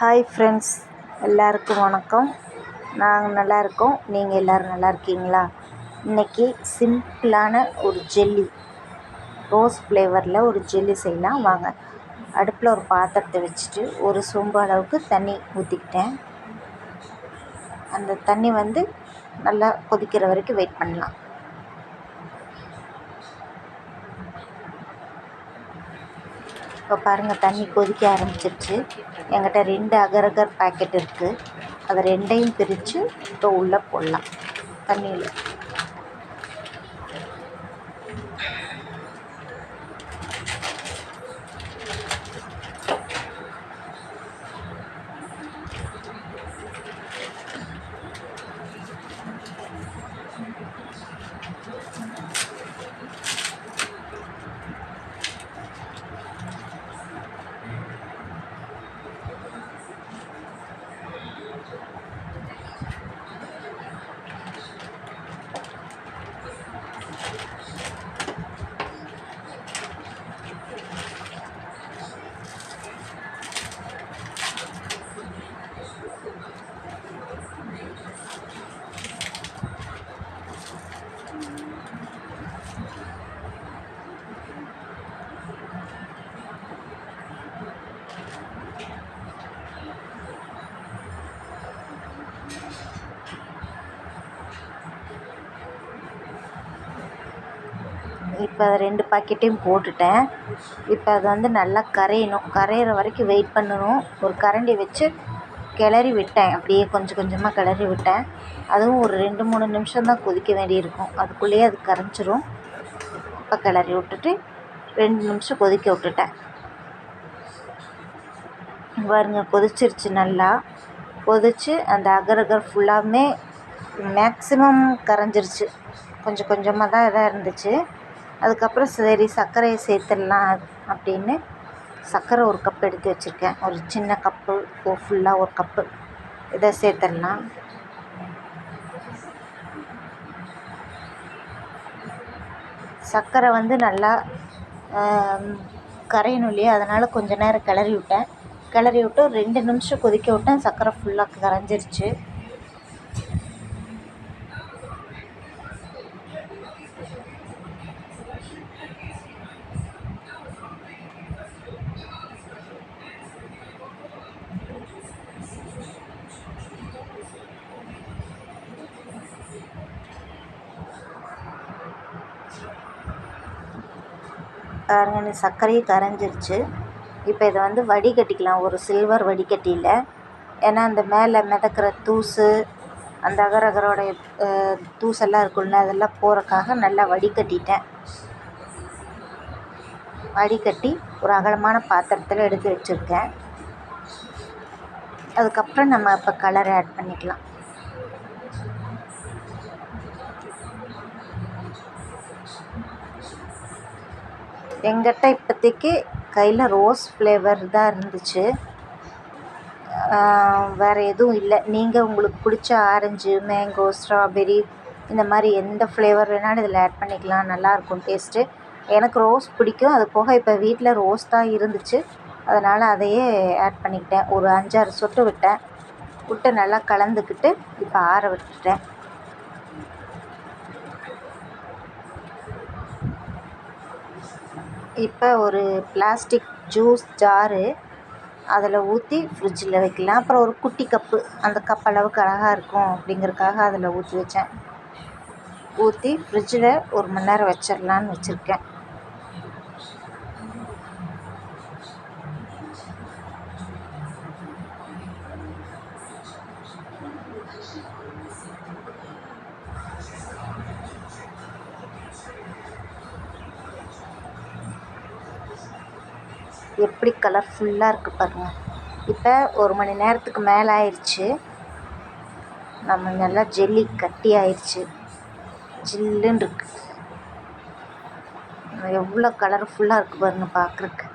Hi friends எல்லாருக்கும் வணக்கம். நாங்கள் நல்லா இருக்கோம். நீங்கள் எல்லோரும் நல்லா இருக்கீங்களா? இன்றைக்கி சிம்பிளான ஒரு ஜெல்லி. ரோஸ் ஃப்ளேவரில் ஒரு ஜெல்லி செய்யலாம். வாங்க. அடுப்பில் ஒரு பாத்திரத்தை வச்சுட்டு ஒரு சொம்பு அளவுக்கு தண்ணி ஊற்றிக்கிட்டேன் அந்த தண்ணி வந்து நல்லா கொதிக்கிற வரைக்கும் வெயிட் பண்ணலாம். இப்போ பாருங்கள் தண்ணி கொதிக்க ஆரம்பிச்சிருச்சு. என்கிட்ட ரெண்டு அகரகர் பாக்கெட் இருக்குது அதை ரெண்டையும் பிரித்து இப்போ உள்ளே போடலாம். தண்ணியில். இப்போ ரெண்டு பாக்கெட்டையும் போட்டுட்டேன். இப்போ அது வந்து நல்லா கரையணும். கரையிற வரைக்கும் வெயிட் பண்ணணும். ஒரு கரண்டி வச்சு கிளறி விட்டேன். அப்படியே கொஞ்சம் கொஞ்சமாக கிளறி விட்டேன். அதுவும் ஒரு ரெண்டு மூணு நிமிஷம் தான் கொதிக்க வேண்டியிருக்கும். அதுக்குள்ளேயே அது கரைஞ்சிரும். இப்போ கிளறி விட்டுட்டு ரெண்டு நிமிஷம் கொதிக்க விட்டுட்டேன். பாருங்க கொதிச்சிருச்சு நல்லா. கொதித்து அந்த அகர் அகர் ஃபுல்லாமே மேக்ஸிமம் கரைஞ்சிருச்சு. கொஞ்சம் கொஞ்சமாக தான் இதாக இருந்துச்சு. அதுக்கப்புறம் சரி சர்க்கரையை சேர்த்துடலாம் அப்படின்னு சர்க்கரை ஒரு கப் எடுத்து வச்சுருக்கேன். ஒரு சின்ன கப்பு ஃபுல்லாக ஒரு கப்பு இதை சேர்த்துடலாம். சர்க்கரை வந்து நல்லா கரையணும் இல்லையா? அதனால் கொஞ்ச நேரம் கிளறி விட்டேன். கிளறி விட்டு ரெண்டு நிமிஷம் கொதிக்க விட்டேன். சர்க்கரை ஃபுல்லாக கரைஞ்சிருச்சு. பாருங்க சர்க்கரையும் கரைஞ்சிருச்சு. இப்போ இதை வந்து வடிகட்டிக்கலாம் ஒரு சில்வர் வடிகட்டியில். ஏன்னா அந்த மேலே மிதக்கிற தூசு அந்த அகரகரோடைய தூசெல்லாம் இருக்கும்ல அதெல்லாம் போகிறக்காக நல்லா வடிகட்டிட்டேன். வடிகட்டி ஒரு அகலமான பாத்திரத்தில் எடுத்து வச்சுருக்கேன். அதுக்கப்புறம் நம்ம இப்போ கலரை ஆட் பண்ணிக்கலாம். எங்கிட்ட இப்போதைக்கு கையில் ரோஸ் ஃப்ளேவர் தான் இருந்துச்சு. வேறு எதுவும் இல்லை. நீங்கள் உங்களுக்கு பிடிச்ச ஆரஞ்சு மேங்கோ ஸ்ட்ராபெரி இந்த மாதிரி எந்த ஃப்ளேவர் வேணாலும் இதில் ஆட் பண்ணிக்கலாம். நல்லாயிருக்கும் டேஸ்ட்டு எனக்கு ரோஸ் பிடிக்கும். அது போக இப்போ வீட்டில் ரோஸ் தான் இருந்துச்சு. அதனால் அதையே ஆட் பண்ணிக்கிட்டேன். ஒரு அஞ்சாறு சொட்டு விட்டேன். விட்டு நல்லா கலந்துக்கிட்டு இப்போ ஆற விட்டுட்டேன். இப்போ ஒரு பிளாஸ்டிக் ஜூஸ் ஜாரு அதில் ஊற்றி ஃப்ரிட்ஜில் வைக்கலாம். அப்புறம் ஒரு குட்டி கப்பு அந்த கப் அளவுக்கு அழகாக இருக்கும் அப்படிங்கிறதுக்காக அதில் ஊற்றி வச்சேன். ஊற்றி ஃப்ரிட்ஜில் ஒரு மணி நேரம் வச்சிடலான்னு வச்சுருக்கேன். எப்படி கலர்ஃபுல்லாக இருக்குது பாருங்கள் இப்போ ஒரு மணி நேரத்துக்கு மேலே ஆயிடுச்சு நம்ம நல்லா ஜெல்லி கட்டி ஆயிடுச்சு ஜில்லுன்னு இருக்குது எவ்வளோ கலர்ஃபுல்லாக இருக்குது பாருங்கள் பார்க்குறக்கு